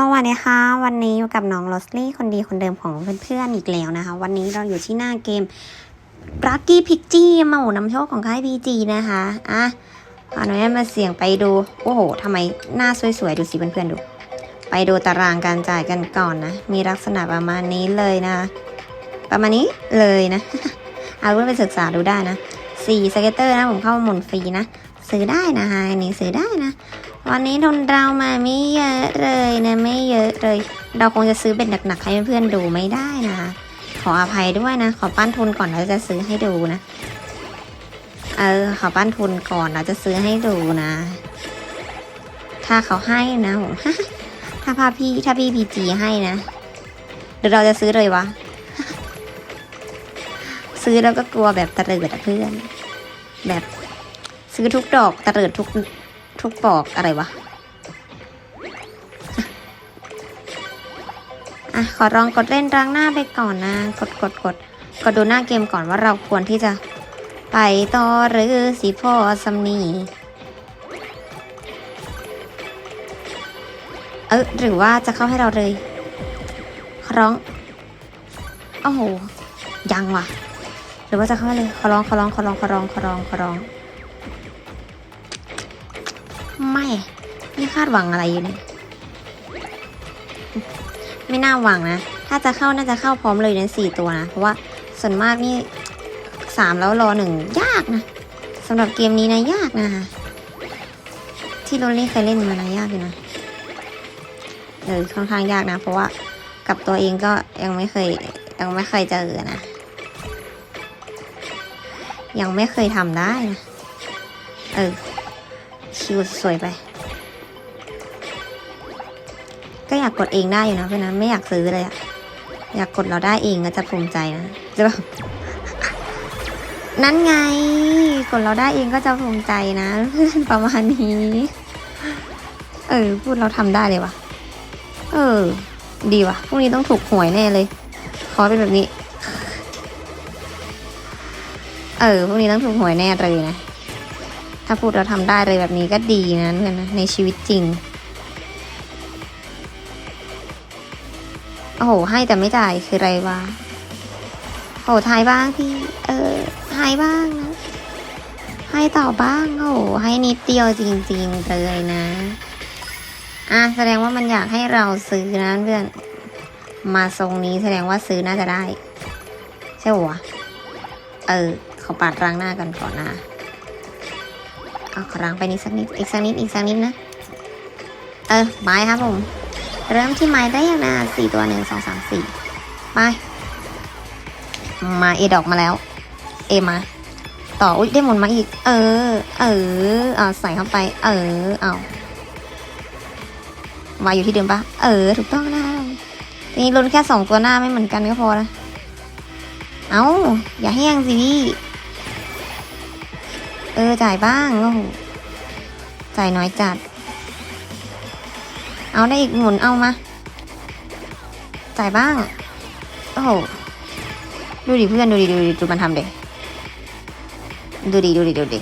สวัสดีค่ะ วันนี้อยู่กับน้องลอสลี่คนดีคนเดิมของเพื่อนๆอีกแล้วนะคะ วันนี้เราอยู่ที่หน้าเกม r ักกี้พิกจี้มาหูนำโชคของค่ายพีจีนะคะอะเอาหน่อยมาเสี่ยงไปดู โอ้โหทำไมหน้าสวยๆ ดูสิเพื่อนๆดู ไปดูตารางการจ่ายกันก่อนนะ มีลักษณะประมาณนี้เลยนะ ประมาณนี้เลยนะเอาไปศึกษาดูได้นะสี่สเก็ตเตอร์นะผมเข้ามาหมุนฟรีนะซื้อได้นะคะอันนี้ซื้อได้นะ วันนี้ทุนเรามาไม่เยอะเลยนะไม่เยอะเลย เราคงจะซื้อเป็นหนักๆให้เพื่อนๆดูไม่ได้นะคะ ขออภัยด้วยนะ ขอปั้นทุนก่อนเราจะซื้อให้ดูนะ เออขอปั้นทุนก่อนเราจะซื้อให้ดูนะ ถ้าเขาให้นะผมถ้าพาพี่ถ้าพี่พีจีให้นะหรือเราจะซื้อเลยวะ ซื้อแล้วก็กลัวแบบตะเลิดอะเพื่อน แบบซื้อทุกดอกตะเลิดทุก ทุกปอกอะไรวะ อะ ขอลองกดเล่นรังหน้าไปก่อนนะ กดกดกดกดดูหน้าเกมก่อนว่าเราควรที่จะไปต่อหรือสิพ่อสำนีเออหรือว่าจะเข้าให้เราเลยขอร้องโอ้โหยังว่ะ หรือว่าจะเข้าเลยขอร้องขอร้องขอร้องขอร้องขอร้องขอร้อง ไม่ ไม่คาดหวังอะไรอยู่เนี่ยไม่น่าหวังนะ ถ้าจะเข้าน่าจะเข้าพร้อมเลยในสี่ตัวนะ เพราะว่าส่วนมากนี่สามแล้วรอหนึ่งยากนะสำหรับเกมนี้นะยากนะคะที่โรลลี่เคยเล่นมานะยากอยู่นะเออค่อนข้างยากนะ เพราะว่ากับตัวเองก็ยังไม่เคยยังไม่เคยเจอนะ ยังไม่เคยทำได้นะ เออ คิวสวยไป ก็อยากกดเองได้อยู่นะเพื่อนนะไม่อยากซื้อเลยอะอยากกดเราได้เองก็จะภูมิใจนะจะแบบนั่นไง กดเราได้เองก็จะภูมิใจนะประมาณนี้ เออ พูดเราทำได้เลยวะเออ ดีวะพรุ่งนี้ต้องถูกหวยแน่เลย ขอเป็นแบบนี้ เออพรุ่งนี้ต้องถูกหวยแน่เลยนะ ถ้าพูดเราทำได้เลยแบบนี้ก็ดีนะเพื่อนนะในชีวิตจริง โอ้โห ให้แต่ไม่จ่ายคือไรวะโอ้โหทายบ้างพี่ เออให้บ้างนะ ให้ต่อบ้างโอ้โหให้นิดเดียวจริงๆเลยนะ อะแสดงว่ามันอยากให้เราซื้อนะเพื่อน มาทรงนี้แสดงว่าซื้อน่าจะได้ ใช่ปะวเออ เขาปัดรางหน้ากันก่อนนะ เอาครังไปนิดสักนิด อีกสักนิด อีกสักนิดนะ เออไม้ครับผม เริ่มที่ไม้ได้ยังนะสี่ตัวหนึ่งสองสามสี่ไป มาเอดอกมาแล้ว เอมา ต่อ อุ้ยได้หมุนมาอีก เออ เออ เอาใส่เข้าไป เออ เอาวายอยู่ที่เดิมปะเออ ถูกต้องนะทีนี้ลุ้นแค่สองตัวหน้าไม่เหมือนกันก็พอนะเอ้า อย่าแห้งสิพี่ เออ จ่ายบ้างโอ้โหจ่ายน้อยจัด เอาได้อีกหมุนเอามา จ่ายบ้าง โอ้โห ดูดิเพื่อน ดูดิ ดูดิ ดูมันทำเด็ดูดิ ดูดิ ดูดิ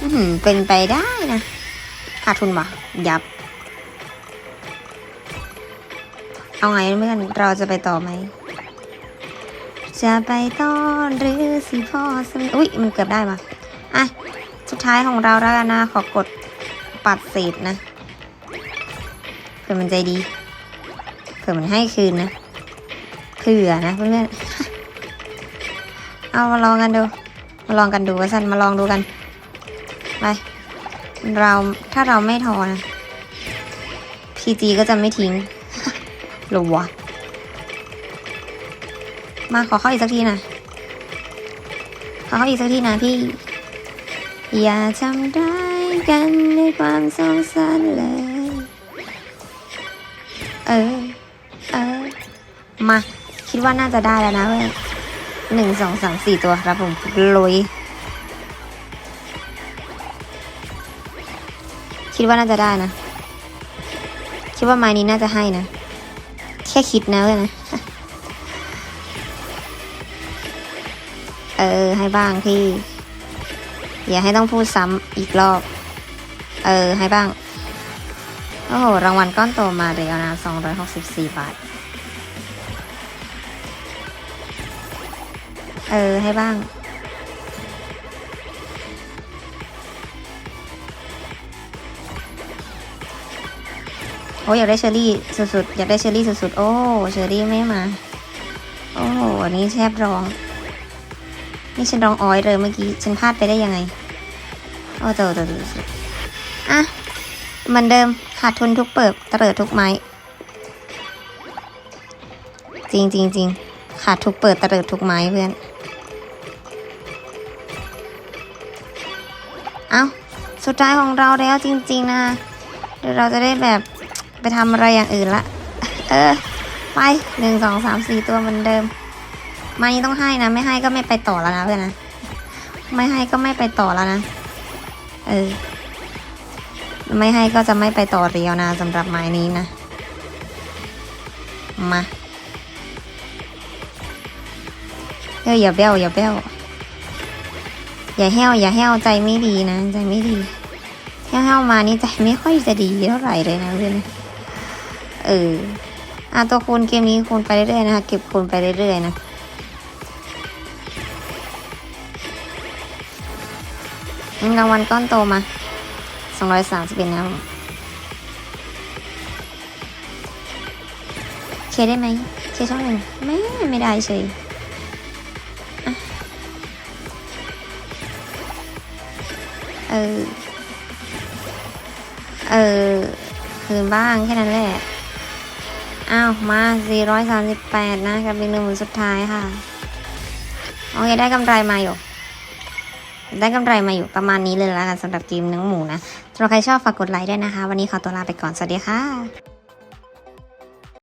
อื้อหือเป็นไปได้นะขาดทุนปะยับ เอาไงเพื่อน เราจะไปต่อไหม จะไปต่อหรือสิพ่อสมอุ้ยมันเกือบได้ปะอะ สุดท้ายของเราแล้วกันนะขอกดปัดเศษนะ เผื่อมันใจดี เผื่อมันให้คืนนะเผื่อนะเพื่อนๆเอามาลองกันดู มาลองกันดูว่าสันมาลองดูกันไปเราถ้าเราไม่ทอนะ PG ก็จะไม่ทิ้งหรอวะ มาขอเข้าอีกสักทีนะขอเข้าอีกสักทีนะพี่ อย่าจำได้กันด้วยความสงสารเลย เออ เออ มา คิดว่าน่าจะได้แล้วนะเว้ยหนึ่งสองสามสี่ตัวครับผมลุยคิดว่าน่าจะได้นะ คิดว่าไม้นี้น่าจะให้นะ แค่คิดนะเว้ยนะ เออ ให้บ้างพี่ อย่าให้ต้องพูดซ้ำอีกรอบ เออ ให้บ้าง โอ้โห รางวัลก้อนโตมาเรียวนะ264บาท เออ ให้บ้าง โอ้ยอยากได้เชอรี่สุดๆ อยากได้เชอรี่สุดๆ โอ้ เชอรี่ไม่มา โอ้อันนี้แทบร้อง นี่ฉันร้องอ้อยเลยเมื่อกี้ฉันพลาดไปได้ยังไงโอ้โตโตโตโตอะเหมือนเดิมขาดทุนทุกเปิบเตลิดทุกไม้ จริงจริงจริงขาดทุกเปิดเตลิดทุกไม้เพื่อน เอาสุดท้ายของเราแล้วจริง ๆ นะเดี๋ยวเราจะได้แบบไปทำอะไรอย่างอื่นละ เออ ไปหนึ่งสองสามสี่ตัวเหมือนเดิม ไม้ต้องให้นะ ไม่ให้ก็ไม่ไปต่อแล้วนะเพื่อนนะ ไม่ให้ก็ไม่ไปต่อแล้วนะ เออ ไม่ให้ก็จะไม่ไปต่อเรียวนะสำหรับไม้นี้นะ มาเฮ้ยอย่าเบี้ยวอย่าเบี้ยวอย่าแห้วอย่าแห้วใจไม่ดีนะ ใจไม่ดีแห้วแห้วมานี่ใจไม่ค่อยจะดีเท่าไหร่เลยนะเพื่อนเอออะตัวคูณเกมนี้คูณไปเรื่อยๆนะคะเก็บคูณไปเรื่อยๆนะ รางวัลก้อนโตมาสองร้อยสามสิบเอ็ดนะเคได้ไหมเคช่องหนึ่งไม่ไม่ได้เฉยเออ เออ คืนบ้างแค่นั้นแหละ อ้าว มา 438 นะกับอีกหนึ่งหมื่นสุดท้ายค่ะ โอเค ได้กำไรมาอยู่ ได้กำไรมาอยู่ประมาณนี้เลยแล้วกันสำหรับเกมเนื้อหมูนะสำหรับใครชอบฝากกดไลค์ด้วยนะคะ วันนี้ขอตัวลาไปก่อน สวัสดีค่ะ